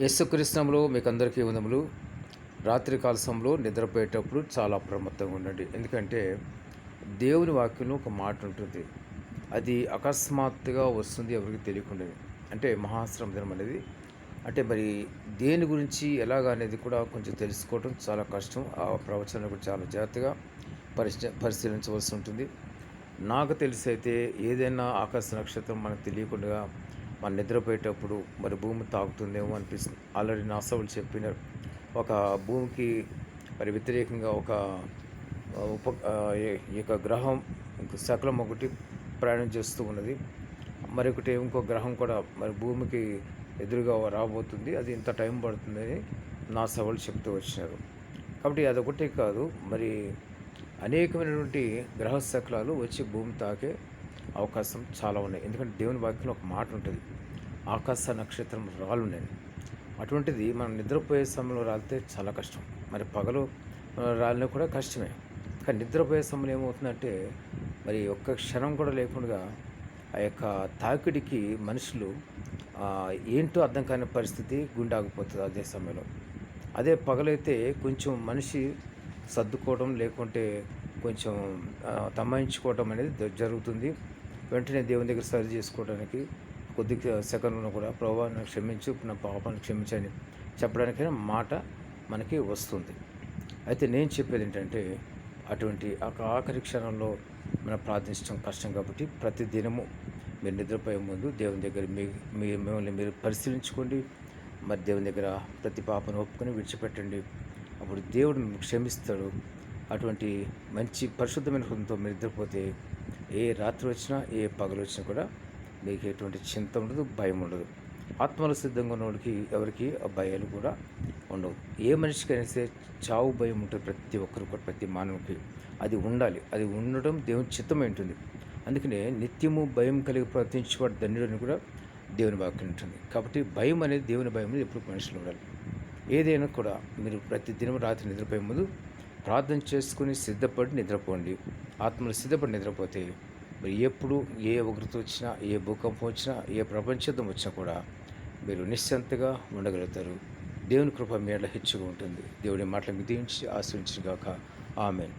యేసుకృష్ణంలో మీకు అందరికీ వందములు. రాత్రి కాలసంలో నిద్రపోయేటప్పుడు చాలా అప్రమత్తంగా ఉండండి. ఎందుకంటే దేవుని వాక్యంలో ఒక మాట ఉంటుంది. అది అకస్మాత్తుగా వస్తుంది ఎవరికి తెలియకుండా అంటే మహాశ్రమ దినం అనేది. అంటే మరి దేని గురించి ఎలాగ అనేది కూడా కొంచెం తెలుసుకోవడం చాలా కష్టం. ఆ ప్రవచనం కూడా చాలా జాగ్రత్తగా పరిశీ పరిశీలించవలసి ఉంటుంది. నాకు తెలిసి అయితే ఏదైనా ఆకాశ నక్షత్రం మనకు తెలియకుండా మనం నిద్రపోయేటప్పుడు మరి భూమి తాకుతుందేమో అనిపిస్తుంది. ఆల్రెడీ నాసవులు చెప్పినారు. ఒక భూమికి మరి వ్యతిరేకంగా ఒక ఉప ఈ- యొక్క గ్రహం శకలం ఒకటి ప్రయాణం చేస్తూ ఉన్నది. మరొకటి ఇంకో గ్రహం కూడా మరి భూమికి ఎదురుగా రాబోతుంది. అది ఇంత టైం పడుతుందని నా సవాళ్ళు చెప్తూ వచ్చినారు. కాబట్టి అదొకటే కాదు మరి అనేకమైనటువంటి గ్రహ శకలాలు వచ్చి భూమి తాకే అవకాశం చాలా ఉన్నాయి. ఎందుకంటే దేవుని వాక్యంలో ఒక మాట ఉంటుంది. ఆకాశ నక్షత్రం రాళ్ళు ఉన్నాయి. అటువంటిది మనం నిద్రపోయే సమయంలో రాలితే చాలా కష్టం. మరి పగలు రాలిన కూడా కష్టమే. కానీ నిద్రపోయే సమయంలో ఏమవుతుందంటే మరి ఒక్క క్షణం కూడా లేకుండా ఆ యొక్క తాకిడికి మనుషులు ఏంటో అర్థం కాని పరిస్థితి గుండాగిపోతుంది అదే సమయంలో. అదే పగలైతే కొంచెం మనిషి సర్దుకోవడం లేకుంటే కొంచెం ఆ, తమాయించుకోవడం అనేది జరుగుతుంది. వెంటనే దేవుని దగ్గర సరి చేసుకోవడానికి కొద్ది సెకండ్లో కూడా ప్రభావ నన్ను క్షమించు నా పాపాన్ని క్షమించని చెప్పడానికైనా మాట మనకి వస్తుంది. అయితే నేను చెప్పేది ఏంటంటే అటువంటి ఆ ఆఖరి క్షణంలో మనం ప్రార్థించడం కష్టం కాబట్టి ప్రతి దినము మీరు నిద్రపోయే ముందు దేవుని దగ్గర మీ మీ మిమ్మల్ని మీరు పరిశీలించుకోండి. మరి దేవుని దగ్గర ప్రతి పాపను ఒప్పుకొని విడిచిపెట్టండి. అప్పుడు దేవుడు క్షమిస్తాడు. అటువంటి మంచి పరిశుద్ధమైన హృదయంతో మీరు నిద్రపోతే ఏ రాత్రి వచ్చినా ఏ పగలు వచ్చినా కూడా మీకు ఎటువంటి చింత ఉండదు భయం ఉండదు. ఆత్మలో సిద్ధంగా ఉన్న వాడికి ఎవరికి ఆ భయాలు కూడా ఉండవు. ఏ మనిషికైనా సరే చావు భయం ఉంటుంది ప్రతి ఒక్కరికి కూడా ప్రతి మానవునికి అది ఉండాలి. అది ఉండడం దేవుని చిత్తమై ఉంటుంది. అందుకనే నిత్యము భయం కలిగి ప్రవర్తించేవాడు ధన్యుడని కూడా దేవుని వాక్యం ఉంటుంది కాబట్టి భయం అనేది దేవుని భయం అనేది ఎప్పుడు మనుషులు ఉండాలి. ఏదైనా కూడా మీరు ప్రతి దినం రాత్రి నిద్రపోయే ముందు ప్రార్థన చేసుకుని సిద్ధపడి నిద్రపోండి. ఆత్మలు సిద్ధపడి నిద్రపోతే మరి ఎప్పుడు ఏ ఉగ్రత వచ్చినా ఏ భూకంపం వచ్చినా ఏ ప్రపంచం వచ్చినా కూడా మీరు నిశ్చంతగా ఉండగలుగుతారు. దేవుని కృప మేడ హెచ్చుగా ఉంటుంది. దేవుడి మాటలు మిదించి ఆశ్రయించిన కాక ఆమెన్.